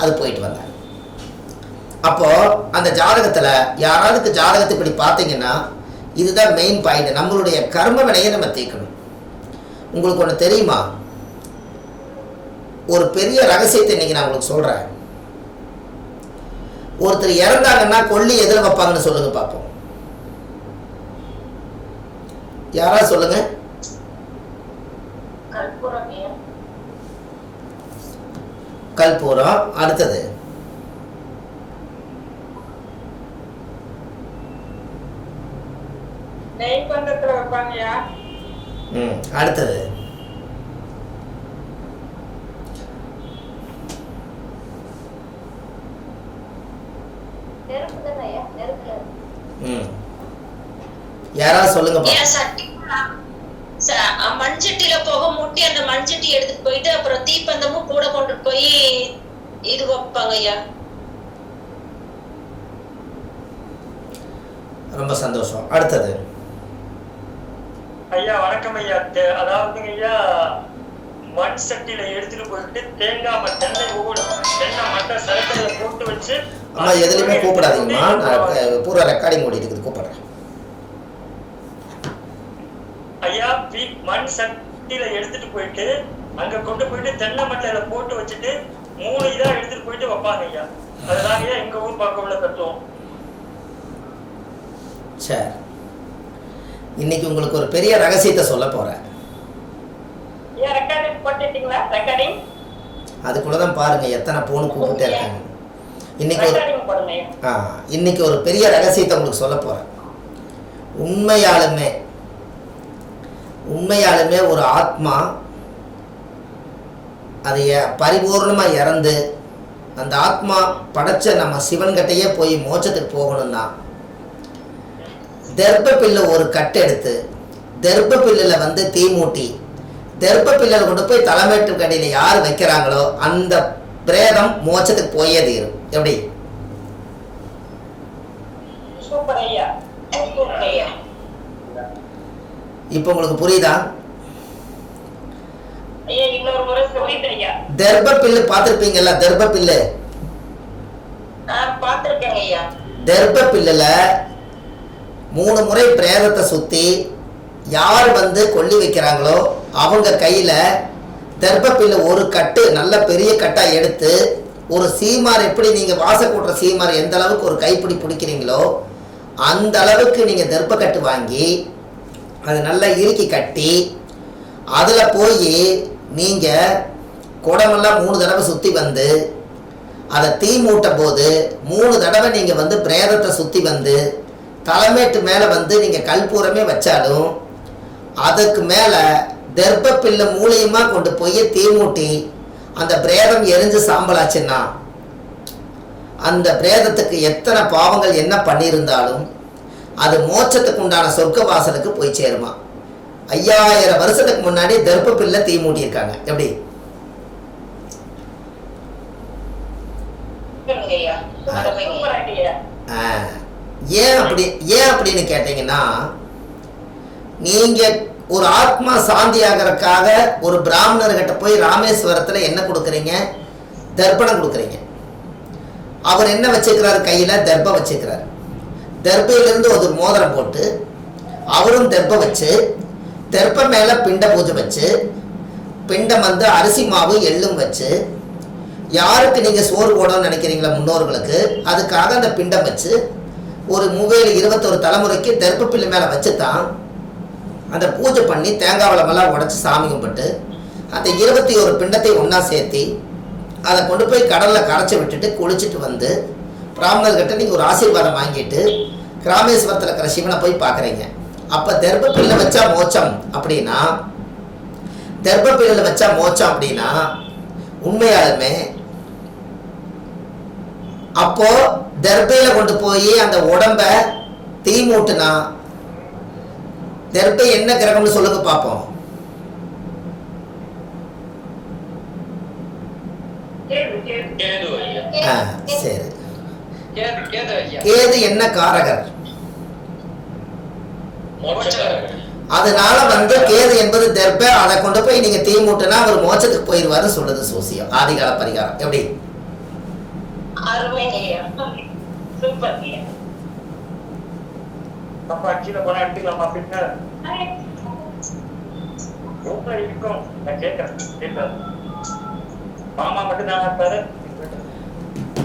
அது போயிட்டு வந்தாங்க அப்போ அந்த ஜாதகத்துல யாராவதுக்கு ஜாதகத்தை இப்படி பார்த்தீங்கன்னா இதுதான் மெயின் பாயிண்ட் நம்மளுடைய கர்ம வினையை நம்ம தீர்க்கணும். உங்களுக்கு ஒன்று தெரியுமா? ஒரு பெரிய ரகசியத்தை இன்னைக்கு நான் உங்களுக்கு சொல்றேன். ஒருத்தர் இறந்தாங்கன்னா கொல்லி எதில் வைப்பாங்கன்னு சொல்லுங்க பார்ப்போம். யாராவது சொல்லுங்க. கல்பூரம் அடுத்தது. அடுத்தது. யாராவது சொல்லுங்க பார்ப்போம். ஏன் சட்டி ச- அ, மண்சட்டியில புகை மூட்டி அந்த மண்சட்டி எடுத்துட்டு போயிட்டு அப்புறம் தீப்பந்தமும் கூட கொண்டு போய் இது வைப்பாங்க ஐயா. ரொம்ப சந்தோஷம். அடுத்தது. ஐயா வணக்கம் ஐயா. தே- அதாவதுங்க ஐயா மண் சட்டியில எடுத்துட்டு போயிட்டு தேங்காய் தென்னை தென்னை மட்டை சரத்துல போட்டு வச்சு அம்மா எதுலையுமே கூப்பிடாதீங்கம்மா. பூரா ரெக்கார்டிங் ஓடிட்டு இருக்குது. கூப்பிடுறேன். ஐயா வீ- மண் சட்டியில எடுத்துட்டு போயிட்டு அங்க கொண்டு போயிட்டு தென்னை மட்டையில போட்டு வச்சுட்டு மூணு இதா எடுத்துட்டு போயிட்டு வைப்பாங்க ஐயா. அதுதான் ஐயா எங்க ஊர் பக்கம் உள்ள தத்துவம். சரி இன்னைக்கு உங்களுக்கு ஒரு பெரிய ரகசியத்தை சொல்ல போறேன். ஐயா ரெக்கார்டிங் போட்டுட்டீங்களா? ரெக்கார்டிங் அதுக்குள்ள தான் பாருங்க எத்தனை போன் கூப்பிட்டே இருக்காங்க. இன்னைக்கு ஒரு ஆ இன்னைக்கு ஒரு பெரிய ரகசியத்தை உங்களுக்கு சொல்ல போறேன். உண்மையாலுமே உண்மையாலுமே ஒரு ஆத்மா அது பரிபூர்ணமாக இறந்து அந்த ஆத்மா படைச்ச நம்ம சிவன்கிட்டையே போய் மோட்சத்துக்கு போகணும்னா தெர்ப்ப பில்லு ஒரு கட்டு எடுத்து தெர்ப்ப பில்லில் வந்து தீ மூட்டி தெர்ப்ப பில்லில் கொண்டு போய் தலைமைட்டு கடையில் யார் வைக்கிறாங்களோ அந்த பிரேதம் மோட்சத்துக்கு போயே தீரும். எப்படி? சூப்பர் ஐயா. சூப்பர் ஐயா. இப்போ உங்களுக்கு புரியுதா தெர்ப்ப பில்லு பார்த்துருப்பீங்கல்ல தெர்ப்ப பில்லு தெர்ப்ப பில்லுல மூணு முறை பிரேதத்தை சுத்தி யார் வந்து கொல்லி வைக்கிறாங்களோ அவங்க கையில தெர்ப்ப பில்லு ஒரு கட்டு நல்ல பெரிய கட்டா எடுத்து ஒரு சீமார் எப்படி நீங்க வாச கூட்டுற சீமார் எந்த அளவுக்கு ஒரு கைப்பிடி பிடிக்கிறீங்களோ அந்த அளவுக்கு நீங்க தெர்ப்ப கட்டு வாங்கி அதை நல்லா இறுக்கி கட்டி அதில் போய் நீங்கள் குடமெல்லாம் மூணு தடவை சுற்றி வந்து அதை தீ மூட்டும் போது மூணு தடவை நீங்கள் வந்து பிரேதத்தை சுற்றி வந்து தலைமேட்டு மேலே வந்து நீங்கள் கல்பூரமே வச்சாலும் அதுக்கு மேலே தெர்ப்ப மூலியமாக கொண்டு போய் தீ மூட்டி அந்த பிரேதம் எரிஞ்சு சாம்பலாச்சுன்னா அந்த பிரேதத்துக்கு எத்தனை பாவங்கள் என்ன பண்ணியிருந்தாலும் அது மோட்சத்துக்கு உண்டான சொர்க்க வாசலுக்கு போய் சேருமா. ஐயாயிரம் வருஷத்துக்கு முன்னாடி தெர்ப்ப பில்ல தீ மூட்டியிருக்காங்க. எப்படி? ஏன் அப்படி ஏன் அப்படின்னு கேட்டீங்கன்னா நீங்க ஒரு ஆத்மா சாந்தி ஆகறதுக்காக ஒரு பிராமணர்கிட்ட போய் ராமேஸ்வரத்துல என்ன கொடுக்குறீங்க? தர்ப்பணம் கொடுக்குறீங்க. அவர் என்ன வச்சுக்கிறாரு? கையில தர்ப்பம் வச்சுக்கிறாரு. தர்ப்பையிலிருந்து ஒரு மோதிரம் போட்டு அவரும் தர்ப்பம் வச்சு தெற்ப மேலே பிண்ட பூஜை வச்சு பிண்டம் வந்து அரிசி மாவு எள்ளும் வச்சு யாருக்கு நீங்கள் சோறு போடணும்னு நினைக்கிறீங்களா முன்னோர்களுக்கு? அதுக்காக அந்த பிண்டம் வச்சு ஒரு மூவேலு இருபத்தொரு தலைமுறைக்கு தெற்ப பிள்ளை மேலே வச்சு தான் அந்த பூஜை பண்ணி தேங்காய் வளமெல்லாம் உடச்சி சாமி கும்பிட்டு அந்த இருபத்தி ஒரு பிண்டத்தை ஒன்றா சேர்த்தி அதை கொண்டு போய் கடலில் கரைச்சி விட்டுட்டு குளிச்சுட்டு வந்து பிராமணர்கிட்ட நீங்கள் ஒரு ஆசீர்வாதம் வாங்கிட்டு கிராமேஸ்வரத்தில் இருக்கிற சிவனை போய் பார்க்குறீங்க. அப்போ தெர்ப்ப பில்ல வச்சா மோட்சம் அப்படின்னா தெர்ப்ப பில்லில் வச்சா மோட்சம் அப்படின்னா உண்மையாலுமே அப்போ தெர்பையில கொண்டு போய் அந்த உடம்ப தீ மூட்டுனா தெர்பை என்ன கிரகம்னு சொல்லுங்க பார்ப்போம். சரி. கேது என்ன காரகர்? அதனால வந்து கேது என்பது தெர்ப அதை கொண்டு போய் நீங்க தீ மூட்டுனா அவர் மோட்சத்துக்கு போயிடுவாருன்னு சொல்லுது சூசியம் ஆதிகால பரிகாரம். எப்படி? மாமா மட்டும் தான்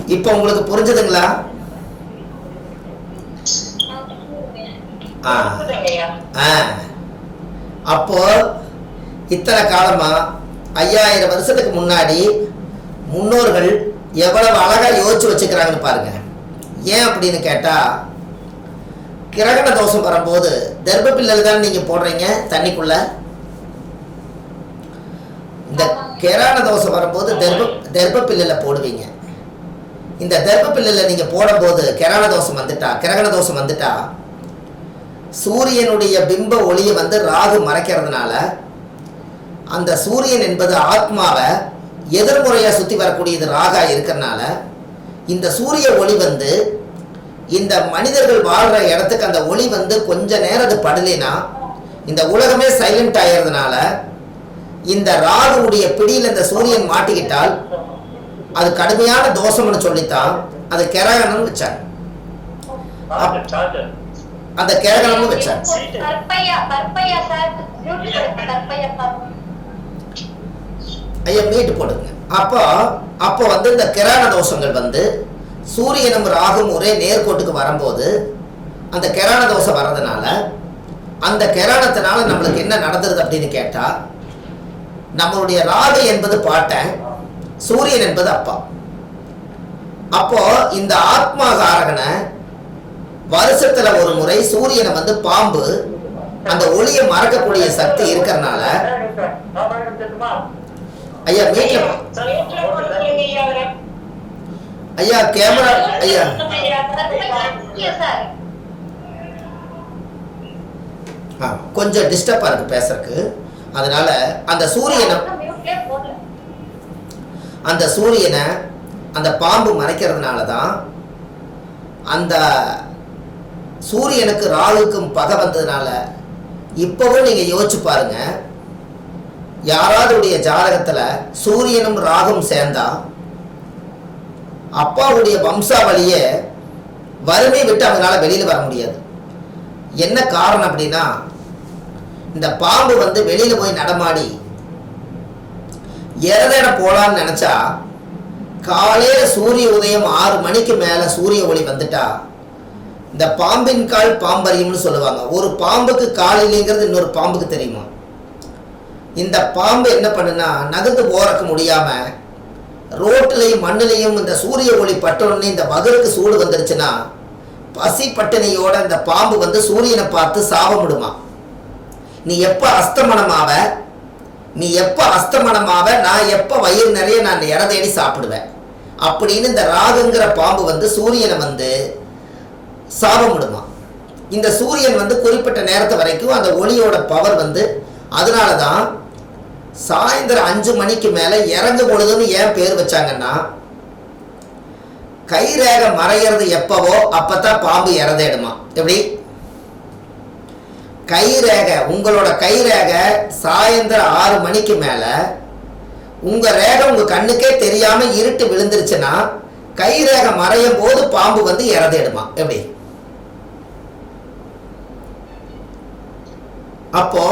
இப்போ உங்களுக்கு புரிஞ்சதுங்களா? ஆ. ஆ. அப்போ இத்தனை காலமா ஐயாயிரம் வருஷத்துக்கு முன்னாடி முன்னோர்கள் எவ்வளவு அழகா யோசிச்சு வச்சுக்கிறாங்கன்னு பாருங்க. ஏன் அப்படின்னு கேட்டா கிரகண தோஷம் வரும்போது தர்ப்ப பில்லல் தான் நீங்க போடுறீங்க தண்ணிக்குள்ள? இந்த கிராண தோஷம் வரும்போது தர்ப்ப தர்ப்ப பில்லில் போடுவீங்க. இந்த தர்ப்ப பில்லில் நீங்கள் போடும்போது கிரகண தோஷம் வந்துட்டா? கிரகண தோஷம் வந்துட்டா? சூரியனுடைய பிம்ப ஒளியை வந்து ராகு மறைக்கிறதுனால அந்த சூரியன் என்பது ஆத்மாவை எதிர்முறையாக சுற்றி வரக்கூடியது ராகா இருக்கிறனால இந்த சூரிய ஒளி வந்து இந்த மனிதர்கள் வாழ்கிற இடத்துக்கு அந்த ஒளி வந்து கொஞ்ச நேரம் அது படலைனா இந்த உலகமே சைலண்ட் ஆகிறதுனால இந்த ராகுடைய பிடியில் இந்த சூரியன் மாட்டிக்கிட்டால் அது கடுமையான தோஷம்னு சொல்லித்தான் அது சார்ஜர் சார்ஜர் அந்த கிரகணம்னு வச்சாங்க கற்பையா கற்பையா சார் கற்பையா சார் ஐயா மீட்டு போடுங்க. அப்போ அப்போ வந்து இந்த கிரண தோஷங்கள் வந்து சூரியனும் ராகும் ஒரே நேர்கோட்டுக்கு வரும்போது அந்த கிரண தோஷம் வர்றதுனால அந்த கிரணத்தினால நம்மளுக்கு என்ன நடந்துருது அப்படின்னு கேட்டா நம்மளுடைய ராகு என்பது பாட்டன் சூரியன் என்பது அப்பா. அப்போ இந்த ஆத்மா காரகனை வருஷத்துல ஒரு முறை சூரியனை வந்து பாம்பு அந்த ஒளியை மறக்கக்கூடிய சக்தி இருக்கிறனால ஐயா மீட்ல ஐயா கேமரா ஐயா. கொஞ்சம் டிஸ்டர்பா இருக்கு பேசுறதுக்கு. அதனால அந்த சூரியனை அந்த சூரியனை அந்த பாம்பு மறைக்கிறதுனால தான் அந்த சூரியனுக்கு ராகுக்கும் பகை வந்ததுனால இப்போவும் நீங்கள் யோசிச்சு பாருங்க. யாராவதுடைய ஜாதகத்தில் சூரியனும் ராகும் சேர்ந்தா அப்பாவுடைய வம்சாவளியை வறுமை விட்டு அவங்களால வெளியில் வர முடியாது. என்ன காரணம் அப்படின்னா இந்த பாம்பு வந்து வெளியில போய் நடமாடி இறதேட போலான்னு நினைச்சா காலையில சூரிய உதயம் ஆறு மணிக்கு மேல சூரிய ஒளி வந்துட்டா. இந்த பாம்பின் கால் பாம்பரியம்னு சொல்லுவாங்க. ஒரு பாம்புக்கு கால் இல்லைங்கிறது இன்னொரு பாம்புக்கு தெரியுமா? இந்த பாம்பு என்ன பண்ணுனா நகர்ந்து போறக்க முடியாம ரோட்டிலையும் மண்ணிலையும் இந்த சூரிய ஒளி பட்டோடனே இந்த மகருக்கு சூடு வந்துருச்சுன்னா பசி பட்டினியோட இந்த பாம்பு வந்து சூரியனை பார்த்து சாபமிடுமா நீ எப்ப அஸ்தமனமாவ? நீ எப்போ அஸ்தமனமாவ நான் எப்போ வயிறு நிறைய நான் இட தேடி சாப்பிடுவேன். அப்படின்னு இந்த ராகுங்கிற பாம்பு வந்து சூரியனை வந்து சாபமிடுமா இந்த சூரியன் வந்து குறிப்பிட்ட நேரத்து வரைக்கும் அந்த ஒளியோட பவர் வந்து அதனால தான் சாயந்தரம் அஞ்சு மணிக்கு மேலே இறங்க பொழுதுன்னு ஏன் பேர் வச்சாங்கன்னா கை ரேகை மறையிறது எப்பவோ அப்பதான் பாம்பு இறந்தேடுமா? எப்படி? கை ரேகை உங்களோட கை ரேகை சாயந்தரம் ஆறு மணிக்கு மேலே உங்க ரேகை உங்க கண்ணுக்கே தெரியாம இருட்டு விழுந்துருச்சுன்னா கை ரேகை மறையும் போது பாம்பு வந்து இறந்தேடுமா? எப்படி? அப்போ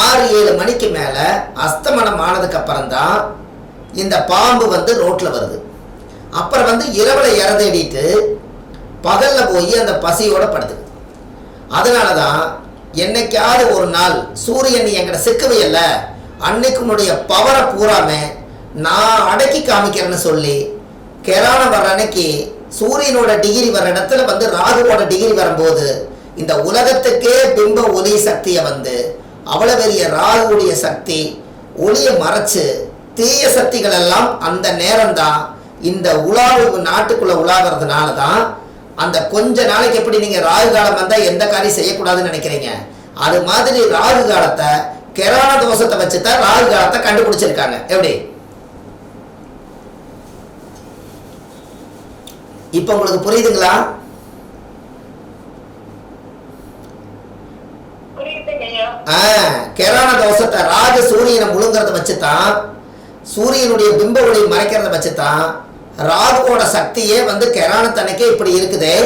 ஆறு ஏழு மணிக்கு மேல அஸ்தமனம் ஆனதுக்கு அப்புறம் தான் இந்த பாம்பு வந்து ரோட்ல வருது. அப்புறம் வந்து இரவுல இறந்தேடிட்டு பகல்ல போய் அந்த பசியோட படுது அதனால தான் என்னைக்காவது ஒரு நாள் சூரியன் நீ என்கிட்ட சிக்கவையில்ல அன்னைக்கு உன்னுடைய பவரை பூராம நான் அடக்கி காமிக்கிறேன்னு சொல்லி கெரான வர்ற அன்னைக்கு சூரியனோட டிகிரி வர்ற இடத்துல வந்து ராகுவோட டிகிரி வரும்போது இந்த உலகத்துக்கே பிம்ப ஒலி சக்தியை வந்து அவ்வளோ பெரிய ராகுவுடைய சக்தி ஒளியை மறைச்சு தீய சக்திகள் எல்லாம் அந்த நேரம்தான் இந்த உலாவு நாட்டுக்குள்ள உலாகிறதுனால தான் அந்த கொஞ்ச நாளைக்கு எப்படி நீங்க ராகு காலம் வந்தா எந்த காரியம் செய்யக்கூடாதுன்னு நினைக்கிறீங்க? அது மாதிரி ராகு காலத்தை கெரான தோஷத்தை வச்சு தான் ராகு காலத்தை கண்டுபிடிச்சிருக்காங்க. எப்படி? இப்போ உங்களுக்கு புரியுதுங்களா? கெரான தோஷத்தை ராகு சூரியனை முழுங்கிறத வச்சு தான் சூரியனுடைய பிம்ப ஒளி மறைக்கிறத வச்சு தான் ராகுவோட சக்தியே வந்து கெரானத்தனைக்கே இப்படி இருக்குதே.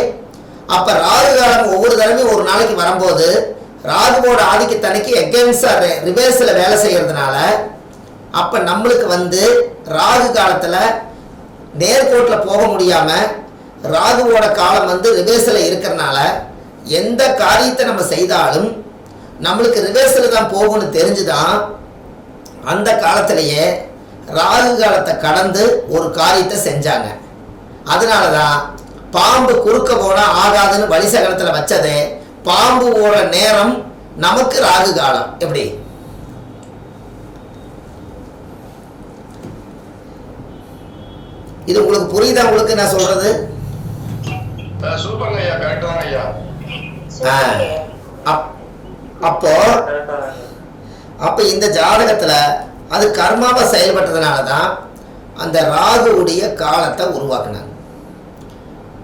அப்ப ராகு காலம் ஒவ்வொரு தடவையும் ஒரு நாளைக்கு வரும்போது ராகுவோட ஆதிக்கத்தனைக்கு எகென்ஸ்டா ரிவர்ஸில் வேலை செய்யறதுனால அப்ப நம்மளுக்கு வந்து ராகு காலத்துல நேர்கோட்டில் போக முடியாம ராகுவோட காலம் வந்து ரிவர்ஸில் இருக்கிறனால எந்த காரியத்தை நம்ம செய்தாலும் நம்மளுக்கு ரிவர்ஸில் தான் போகும்னு தெரிஞ்சுதான் அந்த காலத்திலேயே ராகு காலத்தை கடந்து ஒரு காரியத்தை செஞ்சாங்க. அதனால தான் பாம்பு குறுக்க போனால் ஆகாதுன்னு வழிசகலத்தில் வச்சதே பாம்புவோட நேரம் நமக்கு ராகு காலம் எப்படி? இது உங்களுக்கு புரியுதா? உங்களுக்கு நான் சொல்றது? அப்போ அப்போ இந்த ஜாதகத்தில் அது கர்மாவை செயல்பட்டதுனால தான் அந்த ராகுவுடைய காலத்தை உருவாக்குனாங்க.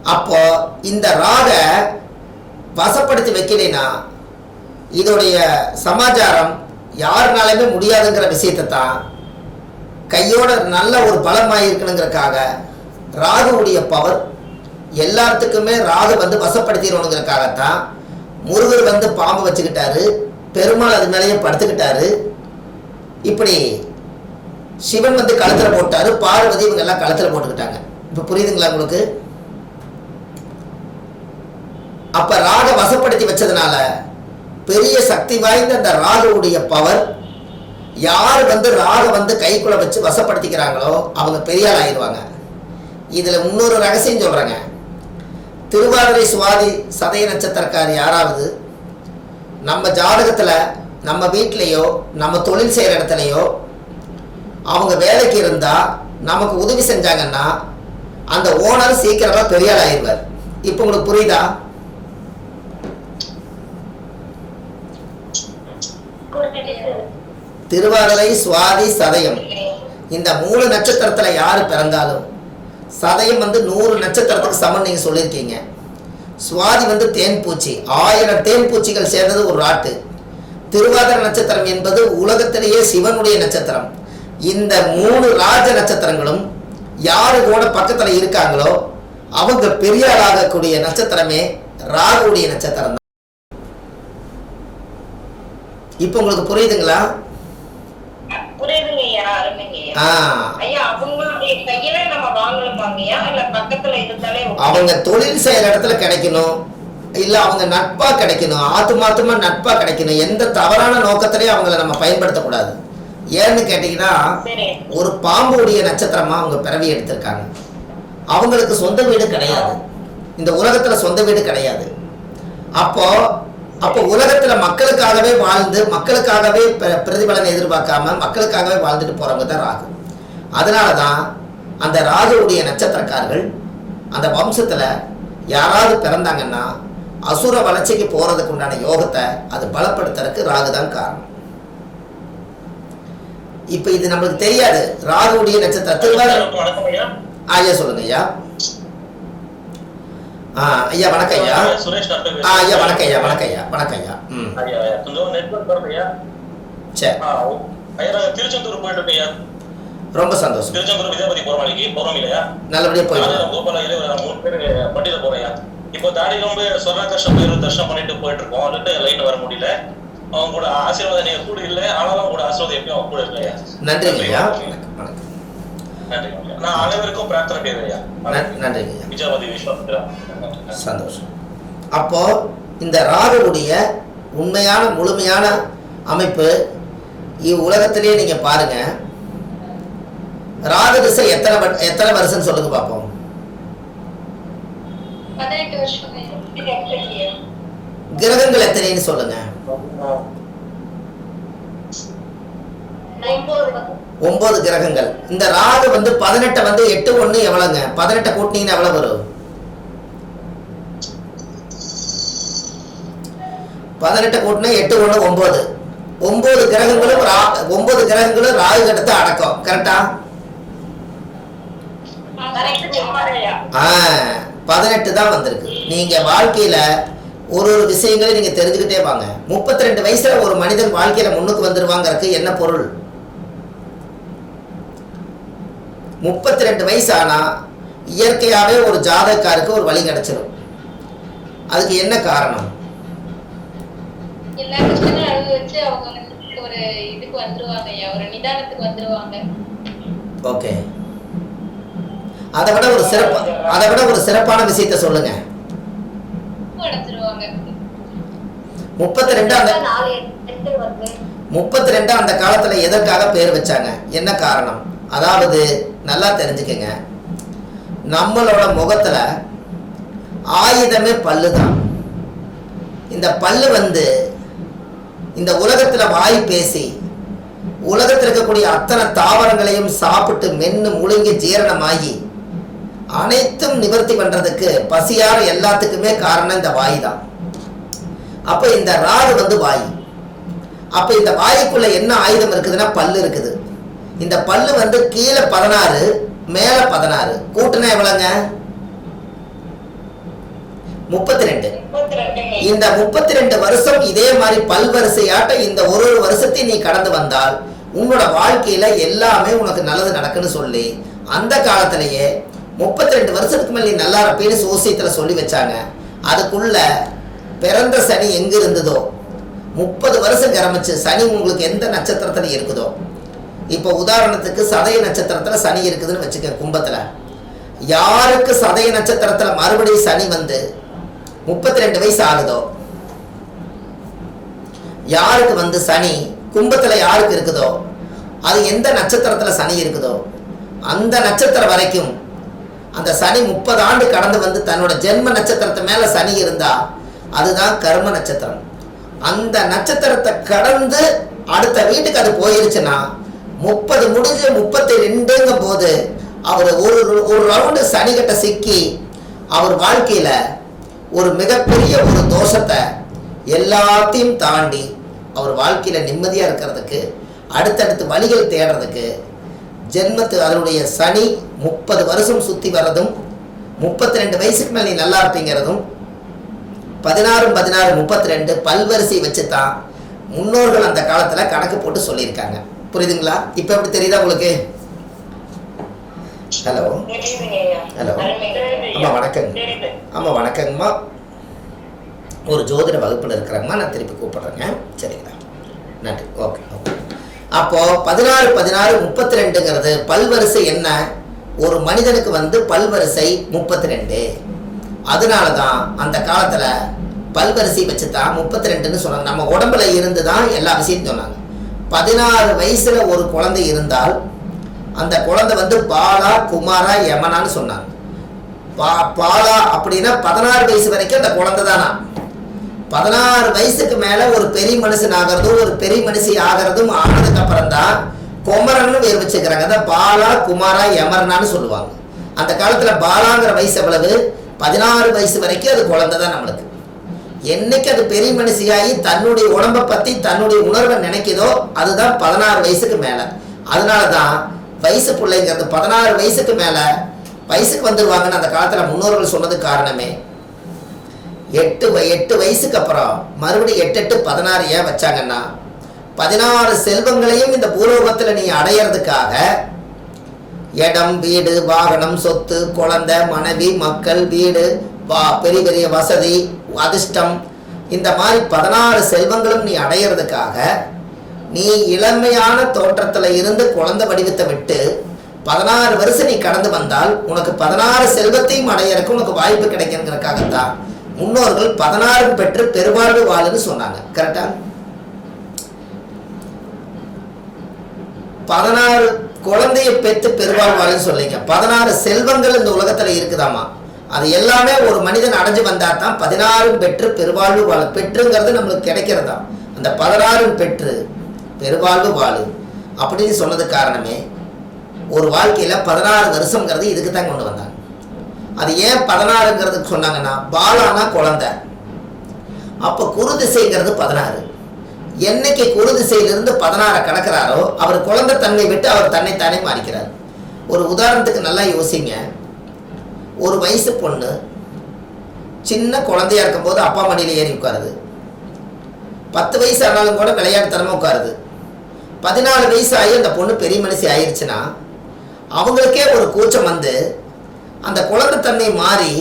அப்போ இந்த ராக வசப்படுத்தி வைக்கலைன்னா இதோடைய சமாச்சாரம் யாருனாலுமே முடியாதுங்கிற விஷயத்தை தான் கையோட நல்ல ஒரு பலமாக இருக்கணுங்கிறதுக்காக ராகுவுடைய பவர் எல்லாத்துக்குமே ராகு வந்து வசப்படுத்திடணுங்கிறக்காகத்தான் முருகர் வந்து பாம்பு வச்சுக்கிட்டாரு பெருமாள் அது மேலேயே படுத்துக்கிட்டாரு இப்படி சிவன் வந்து கழுத்தில் போட்டாரு பார்வதி இவங்க எல்லாம் கழுத்தில் போட்டுக்கிட்டாங்க. இப்போ புரியுதுங்களா உங்களுக்கு? அப்ப ராக வசப்படுத்தி வச்சதுனால பெரிய சக்தி வாய்ந்த அந்த ராகுடைய பவர் யார் வந்து ராக வந்து கைக்குள்ள வச்சு வசப்படுத்திக்கிறாங்களோ அவங்க பெரியால் ஆயிடுவாங்க. இதுல இன்னொரு ரகசியம் சொல்றேங்க. திருவாதிரை சுவாதி சதய நட்சத்திரக்கார் யாராவது நம்ம ஜாதகத்துல நம்ம வீட்லேயோ நம்ம தொழில் செய்கிற இடத்துலையோ அவங்க வேலைக்கு இருந்தால் நமக்கு உதவி செஞ்சாங்கன்னா அந்த ஓனர் சீக்கிரமாக பெரிய ஆயிடுவார். இப்போ உங்களுக்கு புரியுதா? திருவாரலை சுவாதி சதயம். இந்த மூணு நட்சத்திரத்தில் யார் பிறந்தாலும் சதயம் வந்து நூறு நட்சத்திரத்துக்கு சமன் நீங்கள் சொல்லியிருக்கீங்க. சுவாதி வந்து தேன் பூச்சி. ஆயிரம் தேன் பூச்சிகள் சேர்ந்தது ஒரு ராட்டு. திருவாதிர நட்சத்திரம் என்பது உலகத்திலேயே சிவனுடைய நட்சத்திரம். இந்த மூணு ராஜ நட்சத்திரங்களும் யாரு கூட பக்கத்துல இருக்காங்களோ அவங்க பெரிய ஆளாகக்கூடிய நட்சத்திரமே ராகுடைய நட்சத்திரம் தான். இப்போ உங்களுக்கு புரியுதுங்களா? அவங்க தொழில் செய்யற இடத்துல கிடைக்கணும். இல்ல அவங்க நட்பா கிடைக்கணும். ஆத்துமாத்தமா நட்பா கிடைக்கணும். எந்த தவறான நோக்கத்திலையும் அவங்கள நம்ம பயன்படுத்தக்கூடாது. ஏன்னு கேட்டீங்கன்னா ஒரு பாம்புடைய நட்சத்திரமா அவங்க பிறவி எடுத்திருக்காங்க. அவங்களுக்கு சொந்த வீடு கிடையாது. இந்த உலகத்துல சொந்த வீடு கிடையாது. அப்போ அப்போ உலகத்துல மக்களுக்காகவே வாழ்ந்து மக்களுக்காகவே பிர- பிரதிபலனை எதிர்பார்க்காம மக்களுக்காகவே வாழ்ந்துட்டு போறவங்க தான் ராகு. அதனால தான் அந்த ராகுவுடைய நட்சத்திரக்காரர்கள் அந்த வம்சத்துல யாராவது பிறந்தாங்கன்னா அசுர வளர்ச்சிக்கு போறதுக்கு உண்டான யோகத்தை அது பலப்படுத்துறதுக்கு ராகு தான் காரணம். இப்போ இது நம்மளுக்கு தெரியாது. திருவாரூர் வணக்கம் ஐயா. சொல்லுங்க ஐயா. ஐயா வணக்கம் ஐயா. ஆ ஐயா வணக்கம் ஐயா வணக்கம் ஐயா வணக்கம் ஐயா. ம். சரி. திருச்செந்தூர் போயிட்டு ஐயா. ரொம்ப சந்தோஷம். திருச்செந்தூர் விஜயபதி போற நாளைக்கு போறோம் இல்லையா? ஐயா, ஒரு மூணு பேர் வண்டியில போறேன் இப்போ தாடி ரொம்ப சொர்ணாகர்ஷம் போயிரு தர்ஷனம் பண்ணிட்டு போயிட்டு இருக்கோம் வந்துட்டு லைட் வர முடியல. அவங்க கூட ஆசீர்வாதம் நீங்க கூட இல்ல ஆனாலும் உங்களோட ஆசீர்வாதம் எப்பயும் அவங்க கூட வணக்கம் நன்றி ஐயா. நான் அனைவருக்கும் பிரார்த்தனை செய்யறேன் ஐயா. நன்- நன்றிங்க ஐயா. விஜயபதி விஸ்வாசத்துல சந்தோஷம். அப்போ இந்த ராகுவுடைய உண்மையான முழுமையான அமைப்பு இவ்வுலகத்திலேயே நீங்க பாருங்க. ராகு திசை எத்தனை எத்தனை வருஷம் சொல்லுங்க பார்ப்போம் பதினெட்டு வருஷம் ஐயா. ஐயா. கிரகங்கள் எத்தனைன்னு சொல்லுங்க. ஒன்பது கிரகங்கள். இந்த ராகு வந்து பதினெட்டை வந்து எட்டு ஒன்று எவ்வளோங்க பதினெட்டை கூட்டினீங்கன்னா எவ்வளோ வரும்? பதினெட்டை கூட்டினா எட்டு ஒன்று ஒன்பது. ஒன்பது கிரகங்களும் ரா ஒன்பது கிரகங்களும் ராகு கட்டத்தை அடக்கம். கரெக்டா. ஆ. பதினெட்டு தான் வந்திருக்கு. நீங்க வாழ்க்கையில ஒரு ஒரு விஷயங்களை நீங்க தெரிஞ்சுக்கிட்டே வாங்க. முப்பத்தி ரெண்டு வயசுல ஒரு மனிதன் வாழ்க்கையில முன்னுக்கு வந்துருவாங்கறதுக்கு என்ன பொருள்? முப்பத்தி ரெண்டு வயசு ஆனா இயற்கையாகவே ஒரு ஜாதகக்காருக்கு ஒரு வழி கிடைச்சிடும் அதுக்கு என்ன காரணம்? எல்லா அதை விட ஒரு சிறப்பு அதை விட ஒரு சிறப்பான விஷயத்த சொல்லுங்க. முப்பத்தி ரெண்டு அந்த முப்பத்தி ரெண்டு அந்த காலத்துல எதற்காக பேர் வச்சாங்க? என்ன காரணம்? அதாவது நல்லா தெரிஞ்சுக்கங்க. நம்மளோட முகத்துல ஆயுதமே பல்லு தான் இந்த பல்லு வந்து இந்த உலகத்துல வாய் பேசி உலகத்தில் இருக்கக்கூடிய அத்தனை தாவரங்களையும் சாப்பிட்டு மென்னு முழுங்கி ஜீரணமாகி அனைத்தும் நிவர்த்தி பண்றதுக்கு பசியார எல்லாத்துக்குமே காரணம் இந்த வாய் தான் அப்ப இந்த ராடு வந்து வாய். அப்ப இந்த வாய்க்குள்ள என்ன ஆயுதம் இருக்குதுன்னா பல்லு இருக்குது. இந்த பல்லு வந்து கீழே பதினாறு மேல பதினாறு. கூட்டுனா எவ்வளவுங்க? முப்பத்தி ரெண்டு இந்த முப்பத்தி ரெண்டு வருஷம் இதே மாதிரி பல்வரிசையாட்ட இந்த ஒரு ஒரு வருஷத்தை நீ கடந்து வந்தால் உன்னோட வாழ்க்கையில எல்லாமே உனக்கு நல்லது நடக்குன்னு சொல்லி அந்த காலத்திலேயே முப்பத்தி ரெண்டு வருஷத்துக்கு மேலே நல்லா இருப்பேன்னு சோசியத்தில் சொல்லி வச்சாங்க. அதுக்குள்ள பிறந்த சனி எங்க இருந்ததோ? முப்பது வருஷம் கிரமிச்சு சனி உங்களுக்கு எந்த நட்சத்திரத்துல இருக்குதோ? இப்போ உதாரணத்துக்கு சதய நட்சத்திரத்துல சனி இருக்குதுன்னு வச்சுக்க கும்பத்துல. யாருக்கு சதய நட்சத்திரத்துல மறுபடியும் சனி வந்து முப்பத்தி ரெண்டு வயசு ஆகுதோ? யாருக்கு வந்து சனி கும்பத்துல யாருக்கு இருக்குதோ? அது எந்த நட்சத்திரத்துல சனி இருக்குதோ? அந்த நட்சத்திரம் வரைக்கும் அந்த சனி முப்பது ஆண்டு கடந்து வந்து தன்னோட ஜென்ம நட்சத்திரத்து மேல சனி இருந்தா அதுதான் கர்ம நட்சத்திரம். அந்த நட்சத்திரத்தை கடந்து அடுத்த வீட்டுக்கு அது போயிருச்சுன்னா முப்பது முடிஞ்சு முப்பத்தி ரெண்டுங்கும் போது அவர் ஒரு ஒரு ரவுண்டு சனிக்கிட்ட சிக்கி அவர் வாழ்க்கையில ஒரு மிகப்பெரிய ஒரு தோஷத்தை எல்லாத்தையும் தாண்டி அவர் வாழ்க்கையில நிம்மதியா இருக்கிறதுக்கு அடுத்தடுத்து வழிகள் தேடுறதுக்கு ஜென்மத்து அதனுடைய சனி முப்பது வருஷம் சுத்தி வர்றதும் முப்பத்தி ரெண்டு வயசுக்கு மேல நீ நல்லா இருப்பீங்கிறதும் பதினாறு பதினாறு முப்பத்தி ரெண்டு பல்வரிசை வச்சு தான் முன்னோர்கள் அந்த காலத்துல கணக்கு போட்டு சொல்லியிருக்காங்க. புரியுதுங்களா? இப்ப எப்படி தெரியுதா உங்களுக்கு? ஹலோ ஹலோ ஆமா வணக்கங்க ஆமாம் ஆமா வணக்கங்கம்மா ஒரு ஜோதிட வகுப்பில் இருக்கிறாங்கம்மா நான் திருப்பி கூப்பிடுறேங்க. சரிங்களா? நன்றி. Okay okay. அப்போ பதினாறு பதினாறு முப்பத்தி ரெண்டுங்கிறது பல்வரிசை என்ன? ஒரு மனிதனுக்கு வந்து பல்வரிசை முப்பத்தி ரெண்டு அதனால தான் அந்த காலத்தில் பல்வரிசை வச்சு தான் முப்பத்தி ரெண்டுன்னு சொன்னாங்க. நம்ம உடம்புல இருந்து தான் எல்லா விஷயத்தையும் சொன்னாங்க. பதினாறு வயசுல ஒரு குழந்தை இருந்தால் அந்த குழந்தை வந்து பாலா குமாரா யமனான்னு சொன்னாங்க. பா பாலா அப்படின்னா பதினாறு வயசு வரைக்கும் அந்த குழந்தை தானா பதினாறு வயசுக்கு மேல ஒரு பெரிய மனுஷன் ஆகிறதும் ஒரு பெரிய மனுஷி ஆகிறதும் ஆனதுக்கு அப்புறம் தான் குமரன்னு பேர் வச்சுக்கிறாங்க. அதான் பாலா குமாரா யமரனான்னு சொல்லுவாங்க. அந்த காலத்துல பாலாங்கிற வயசு எவ்வளவு? பதினாறு வயசு வரைக்கும் அது குழந்தை தான் நம்மளுக்கு. என்னைக்கு அது பெரிய மனுஷியாகி தன்னுடைய உடம்பை பத்தி தன்னுடைய உணர்வை நினைக்குதோ அதுதான் பதினாறு வயசுக்கு மேல. அதனால தான் வயசு பிள்ளைங்கிறது பதினாறு வயசுக்கு மேல வயசுக்கு வந்துருவாங்கன்னு அந்த காலத்துல முன்னோர்கள் சொன்னது காரணமே. எட்டு வ- எட்டு வயசுக்கு அப்புறம் மறுபடியும் எட்டு எட்டு பதினாறு ஏன் வச்சாங்கன்னா பதினாறு செல்வங்களையும் இந்த பூலோகத்தில் நீ அடையறதுக்காக இடம் வீடு வாகனம் சொத்து குழந்தை மனைவி மக்கள் வீடு வா பெரிய பெரிய வசதி அதிர்ஷ்டம் இந்த மாதிரி பதினாறு செல்வங்களும் நீ அடையிறதுக்காக நீ இளமையான தோற்றத்தில் இருந்து குழந்தை வடிவத்தை விட்டு பதினாறு வருஷம் நீ கடந்து வந்தால் உனக்கு பதினாறு செல்வத்தையும் அடையறக்கு உனக்கு வாய்ப்பு கிடைக்குங்கிறதுக்காகத்தான் முன்னோர்கள் பதினாறு பெற்று பெருவாழ்வு வாழுன்னு சொன்னாங்க. கரெக்டா பதினாறு குழந்தைய பெற்று பெருவாழ்வாள்னு சொல்லிங்க பதினாறு செல்வங்கள் இந்த உலகத்துல இருக்குதாமா அது எல்லாமே ஒரு மனிதன் அடைஞ்சு வந்தா தான் பதினாறு பெற்று பெருவாழ்வு வாழ பெற்றுங்கிறது நம்மளுக்கு கிடைக்கிறதா? அந்த பதினாறு பெற்று பெருவாழ்வு வாழு. அப்படின்னு சொன்னது காரணமே ஒரு வாழ்க்கையில பதினாறு வருஷங்கிறது இதுக்கு தான் கொண்டு வந்தாங்க. அது ஏன் பதினாறுங்கிறதுக்கு சொன்னாங்கன்னா பாலானா குழந்தை. அப்போ குரு திசைங்கிறது பதினாறு. என்னைக்கு குரு திசையிலிருந்து பதினாறை கடக்கிறாரோ அவர் குழந்தை தன்மை விட்டு அவர் தன்னைத்தானே மாறிக்கிறார். ஒரு உதாரணத்துக்கு நல்லா யோசிங்க. ஒரு வயசு பொண்ணு சின்ன குழந்தையா இருக்கும்போது அப்பா மணியில் ஏறி உட்காருது. பத்து வயசு ஆனாலும் கூட விளையாட்டுத்தனமாக உட்காருது. பதினாலு வயசு ஆகி அந்த பொண்ணு பெரிய மனுஷி ஆயிடுச்சுன்னா அவங்களுக்கே ஒரு கூச்சம் வந்து அந்த குழந்தை தன்மை மாறி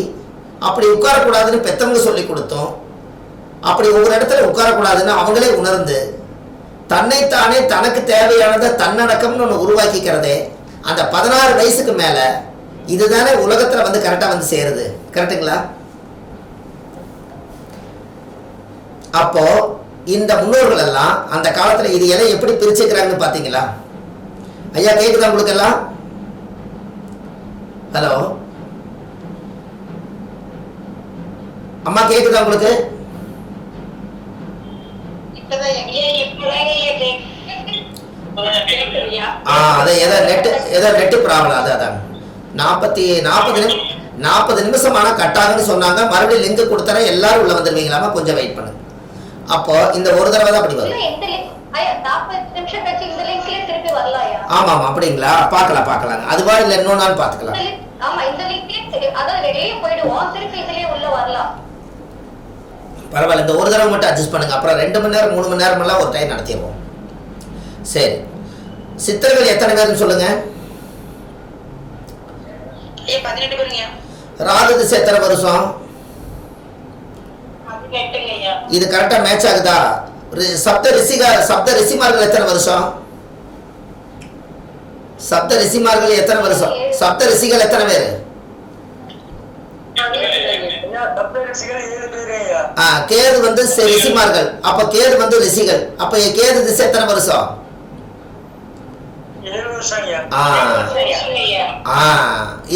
அப்படி உட்காரக்கூடாதுன்னு பெத்தவங்க சொல்லி கொடுத்தோம். அப்படி ஒவ்வொரு இடத்துல உட்காரக்கூடாதுன்னு அவங்களே உணர்ந்து தன்னைத்தானே தனக்கு தேவையானதை தன்னடக்கம்னு ஒன்று உருவாக்கிக்கிறதே அந்த பதினாறு வயசுக்கு மேலே இதுதானே உலகத்தில் வந்து கரெக்டாக வந்து சேருது. கரெக்டுங்களா அப்போ இந்த முன்னோர்கள் எல்லாம் அந்த காலத்தில் இது எதை எப்படி பிரிச்சுக்கிறாங்கன்னு பார்த்தீங்களா ஐயா கேட்குதா உங்களுக்கெல்லாம்? ஹலோ? ப்ராப்ளம் அது அதான் நாற்பத்தி நாற்பது நாற்பது நிமிஷம் ஆனால் கட் ஆகுன்னு சொன்னாங்க. மறுபடியும் லிங்க் கொடுத்தறேன் எல்லாரும் உள்ள வந்துடுவீங்களாமா கொஞ்சம் வெயிட் பண்ணுங்க. அப்போ இந்த ஒரு தடவை தான் அப்படி வரும். இல்ல இந்த லிங்க் ஐயா நாற்பது நிமிஷம் கழிச்சு இந்த லிங்க்லயே திருப்பி வரலாம் ஐயா ஆமாம் ஆமாம் அப்படிங்களா? பார்க்கலாம் பார்க்கலாங்க. அதுவா இல்லை இன்னொன்று நாள் பார்த்துக்கலாம்? இந்த link- ஆமா இந்த லிங்க்லயே அதாவது வெளியே போயிடுவோம் திருப்பி இதுலயே உள்ள வரலாம். பரவாயில்ல இந்த ஒரு தடவை மட்டும் அட்ஜஸ்ட் பண்ணுங்க. அப்புறம் ரெண்டு மணி நேரம் மூணு மணி நேரமெல்லாம் ஒரு டைம் நடத்திடுவோம். சரி. சித்தர்கள் எத்தனை பேர்னு சொல்லுங்க? ஐயா பதினெட்டு பேருங்க ராகு திசை எத்தனை வருஷம்? இது கரெக்டாக மேட்ச் ஆகுதா? சப்த ரிஷிக சப்த ரிஷிமார்கள் எத்தனை வருஷம்? சப்த ரிஷிமார்கள் எத்தனை வருஷம்? சப்த ரிஷிகள் எத்தனை பேர் ஐயா சப்தரிசிகள் ஏழு பேரு ஐயா ஆ கேது வந்து ரிஷிமார்கள். அப்ப கேது வந்து ரிஷிகள். அப்ப கேது திசை எத்தனை வருஷம்?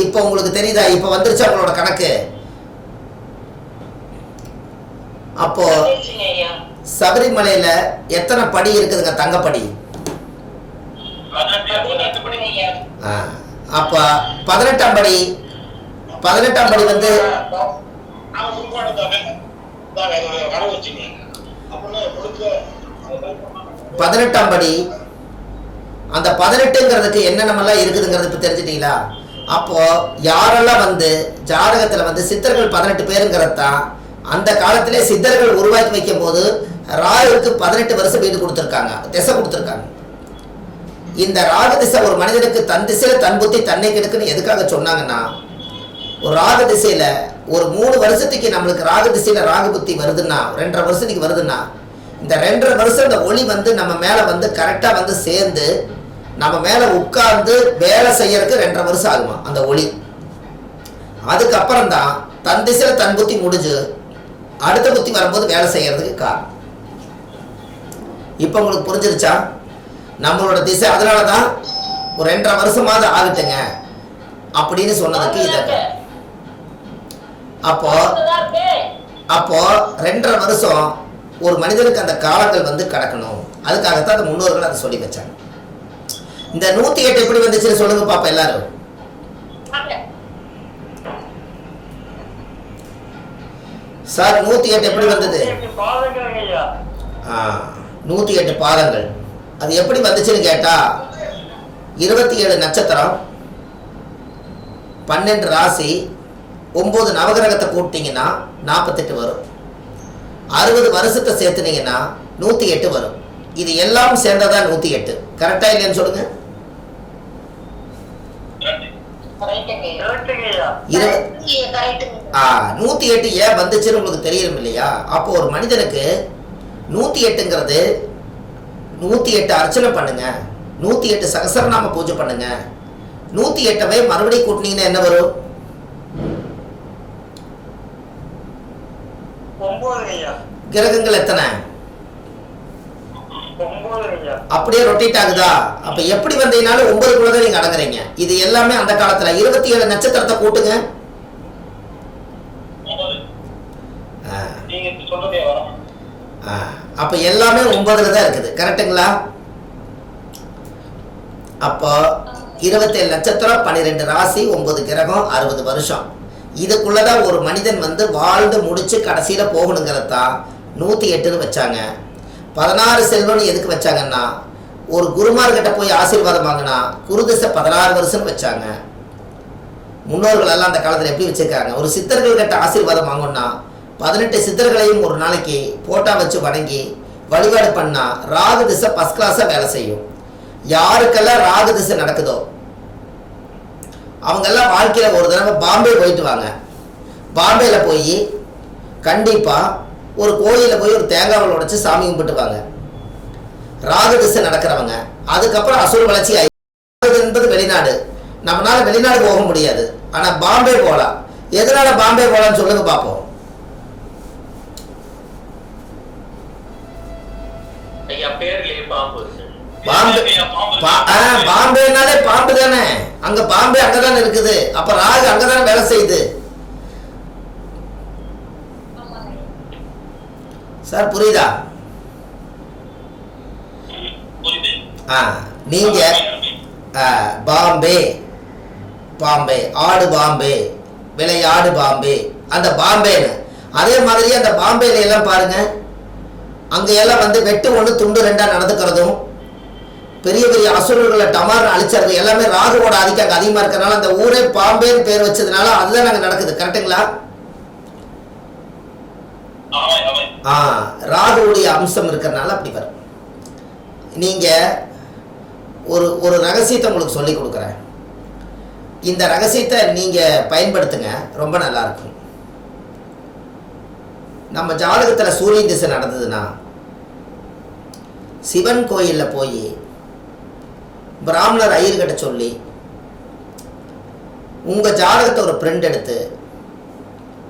இப்போ உங்களுக்கு தெரியுதா? இப்போ வந்துருச்சா உங்களோட கணக்கு. அப்போ சபரிமலையில எத்தனை படி இருக்குதுங்க தங்கப்படி? அப்ப பதினெட்டாம் படி. பதினெட்டாம் படி வந்து பதினெட்டாம் படி. அந்த பதினெட்டுங்கிறதுக்கு என்னென்னமெல்லாம் இருக்குதுங்கிறது இப்போ தெரிஞ்சிட்டீங்களா? அப்போ யாரெல்லாம் வந்து ஜாதகத்தில் வந்து சித்தர்கள் பதினெட்டு பேருங்கிறது தான் அந்த காலத்திலே சித்தர்கள் உருவாக்கி வைக்கும் போது ராகுக்கு பதினெட்டு வருஷம் வீடு கொடுத்துருக்காங்க. திசை கொடுத்துருக்காங்க. இந்த ராகு திசை ஒரு மனிதனுக்கு தன் திசையில தன் புத்தி தன்னை கெடுக்குன்னு எதுக்காக சொன்னாங்கன்னா ஒரு ராகு திசையில ஒரு மூணு வருஷத்துக்கு நம்மளுக்கு ராகு திசையில ராகு புத்தி வருதுன்னா ரெண்டரை வருஷத்துக்கு வருதுன்னா இந்த ரெண்டரை வருஷம் இந்த ஒளி வந்து நம்ம மேல வந்து கரெக்டா வந்து சேர்ந்து நம்ம மேல உட்கார்ந்து வேலை செய்யறதுக்கு ரெண்டரை வருஷம் ஆகுமா அந்த ஒளி. அதுக்கப்புறம் தான் தன் திசையில தன் புத்தி முடிஞ்சு அடுத்த புத்தி வரும்போது வேலை செய்யறதுக்கு காரணம். இப்போ உங்களுக்கு புரிஞ்சிருச்சா? நம்மளோட திசை அதனால தான் ஒரு ரெண்டரை வருஷமாவது ஆகட்டுங்க அப்படின்னு சொன்னதுக்கு இது. அப்போ அப்போ ரெண்டரை வருஷம் ஒரு மனிதனுக்கு அந்த காலங்கள் வந்து கடக்கணும். அதுக்காகத்தான் அந்த முன்னோர்கள் அதை சொல்லி வச்சாங்க. இந்த நூத்தி எட்டு எப்படி வந்துச்சுன்னு சொல்லுங்க பாப்பா எல்லாரும். சார் நூத்தி எட்டு எப்படி வந்தது? நூத்தி எட்டு பாதங்கள். அது எப்படி வந்துச்சுன்னு கேட்டா இருபத்தி ஏழு நட்சத்திரம் பன்னெண்டு ராசி ஒன்பது நவகிரகத்தை கூட்டிங்கன்னா நாற்பத்தெட்டு வரும். அறுபது வருஷத்தை சேர்த்துனீங்கன்னா நூத்தி எட்டு வரும். இது எல்லாம் சேர்ந்ததா நூத்தி எட்டு கரெக்டா இல்லைன்னு சொல்லுங்க. நூற்றி எட்டு ஏன் வந்துச்சுன்னு உங்களுக்கு தெரியணும் இல்லையா? அப்போ ஒரு மனிதனுக்கு நூற்றி எட்டுங்கிறது நூற்றி எட்டு அர்ச்சனை பண்ணுங்க. நூற்றி எட்டு சகசரநாம பூஜை பண்ணுங்க. நூற்றி எட்டவே மறுபடியும் கூட்டினீங்கன்னா என்ன வரும் ஒன்பது ஐயா கிரகங்கள் எத்தனை? ஒன்பது அப்படியே ரொட்டேட் ஆகுதா? அப்ப எப்படி வந்தீங்கனாலும் ஒன்பதுக்குள்ள தான் நீங்க அடங்குறீங்க. இது எல்லாமே அந்த காலத்துல. இருபத்தி ஏழு நட்சத்திரத்தை கூட்டுங்க. அப்ப எல்லாமே ஒன்பதுல தான் இருக்குது. கரெக்ட்டுங்களா? அப்போ இருபத்தேழு நட்சத்திரம் பன்னிரெண்டு ராசி ஒன்பது கிரகம் அறுபது வருஷம். இதுக்குள்ளதான் ஒரு மனிதன் வந்து வாழ்ந்து முடிச்சு கடைசியில போகணுங்கிறது தான் நூத்தி எட்டுன்னு வச்சாங்க. பதினாறு செல்வம்னு எதுக்கு வச்சாங்கன்னா ஒரு குருமார்கிட்ட போய் ஆசீர்வாதம் வாங்கினா குருதிசை பதினாறு வருஷம்னு வச்சாங்க. முன்னோர்கள் எல்லாம் அந்த காலத்தில் எப்படி வச்சிருக்காங்க? ஒரு சித்தர்கள் கிட்ட ஆசீர்வாதம் வாங்கணும்னா பதினெட்டு சித்தர்களையும் ஒரு நாளைக்கு போட்டா வச்சு வணங்கி வழிபாடு பண்ணா ராகு திசை ஃபஸ்ட் கிளாஸாக வேலை செய்யும். யாருக்கெல்லாம் ராகு திசை நடக்குதோ அவங்கெல்லாம் வாழ்க்கையில் ஒரு தடவை பாம்பே போயிட்டு வாங்க. பாம்பேயில் போய் கண்டிப்பாக ஒரு கோயிலில் போய் ஒரு தேங்காவில் உடைச்சு சாமி கும்பிட்டுவாங்க ராகு திசை நடக்கிறவங்க. அதுக்கப்புறம் அசுர வளர்ச்சி என்பது வெளிநாடு. நம்மளால வெளிநாடு போக முடியாது. ஆனால் பாம்பே போகலாம். எதனால பாம்பே போகலாம்னு சொல்லுங்க பார்ப்போம் ஐயா பேர்லயே பாம்பு. பாம்பேனாலே பாம்பு தானே. அங்க பாம்பே அங்கதானே இருக்குது. அப்ப ராகு அங்கதானே வேலை செய்யுது. சார் புரியுதா? ஆ நீங்க பாம்பே பாம்பே. ஆடு பாம்பே. விளையாடு பாம்பே. அந்த பாம்பேன்னு அதே மாதிரி அந்த பாம்பேல எல்லாம் பாருங்க. அங்க எல்லாம் வந்து வெட்டு ஒன்று துண்டு ரெண்டா நடந்துக்கிறதும் பெரிய பெரிய அசுரர்களை டமார் அழிச்சறது எல்லாமே ராகுவோட ஆதிக்கம். அங்கே அதிகமாக இருக்கிறதுனால அந்த ஊரே பாம்பேன்னு பேர் வச்சதுனால அதுதான் நாங்கள் நடக்குது. கரெக்டுங்களா ஆ ராகுவுடைய அம்சம் இருக்கிறனால அப்படி வரும். நீங்கள் ஒரு ஒரு ரகசியத்தை உங்களுக்கு சொல்லி கொடுக்குறேன். இந்த ரகசியத்தை நீங்கள் பயன்படுத்துங்க. ரொம்ப நல்லாயிருக்கும் நம்ம ஜாதகத்தில் சூரிய திசை நடந்ததுன்னா சிவன் கோயிலில் போய் பிராமணர் ஐயர்கிட்ட சொல்லி உங்கள் ஜாதகத்தை ஒரு பிரிண்ட் எடுத்து